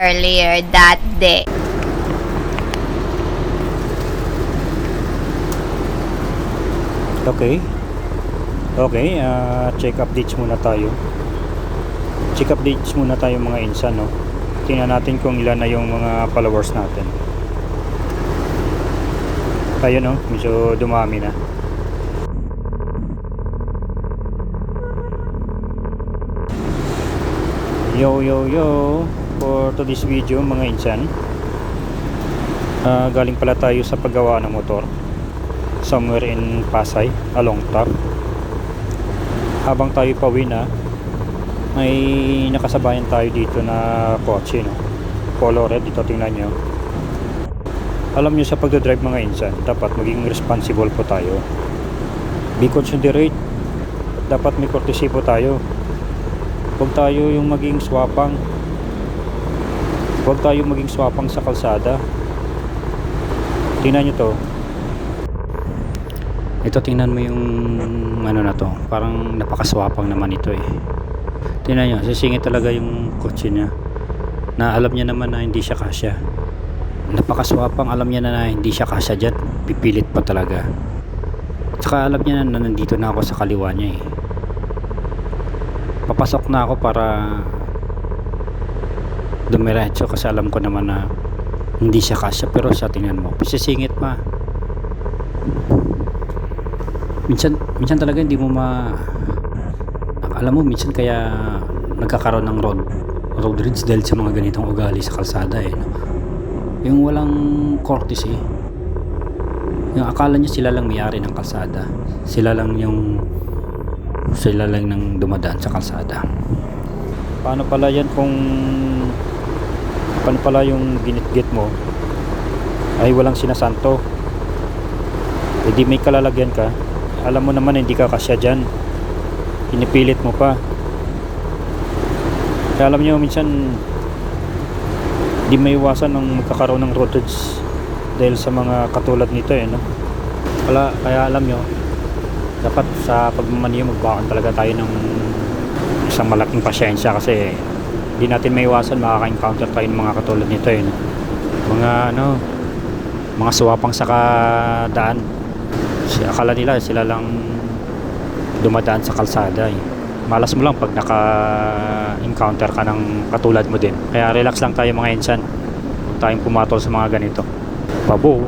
earlier that day. Okay. Okay, ah, check updates muna tayo. Check updates muna tayo mga insan, no? Tingnan natin kung ilan na yung mga followers natin. Ayun, no? Medyo dumami na. Yo, yo, yo! For today's video, mga insan, ah, galing pala tayo sa paggawa ng motor somewhere in Pasay, along top. Habang tayo pauwi na, may nakasabayan tayo dito na kotse, no? Color red, ito tingnan nyo. Alam nyo sa pagdadrive mga insan, dapat maging responsible po tayo. Be considerate, dapat may courtesy po tayo. Huwag tayo yung maging swapang. Huwag tayo maging swapang sa kalsada. Tingnan nyo to, ito tingnan mo yung ano na to. Parang napakaswapang naman ito eh. Tingnan nyo sisingit talaga yung kotse niya. Na alam niya naman na hindi siya kasya. Napakaswapang alam niya na, na hindi siya kasya dyan. Pipilit pa talaga. Tsaka alam niya na, na nandito na ako sa kaliwa niya eh. Papasok na ako para dumiretso kasi alam ko naman na hindi siya kasya pero sa tingnan mo. Sisingit pa. Minsan minsan talaga hindi mo ma alam mo minsan kaya nagkakaroon ng road road rage dahil sa mga ganitong ugali sa kalsada eh no? yung walang courtesy yung akala niya sila lang mayari ng kalsada. Sila lang yung sila lang nang dumadaan sa kalsada. Paano pala yan kung paano pala yung ginit-git mo ay walang sinasanto. Hindi may kalalagyan ka. Alam mo naman hindi ka kasya dyan. Pinipilit mo pa. Kaya alam nyo minsan di may iwasan ng magkakaroon ng road rage dahil sa mga katulad nito eh no? Wala, kaya alam nyo dapat sa pagmamaniyo magbakan talaga tayo ng isang malaking pasyensya kasi hindi natin may iwasan makaka-encounter tayo ng mga katulad nito eh mga ano mga suwapang sa daan si akala nila sila lang dumadaan sa kalsada eh. malas mo lang pag naka encounter ka ng katulad mo din. Kaya relax lang tayo mga huwag tayong pumatol sa mga ganito. Babo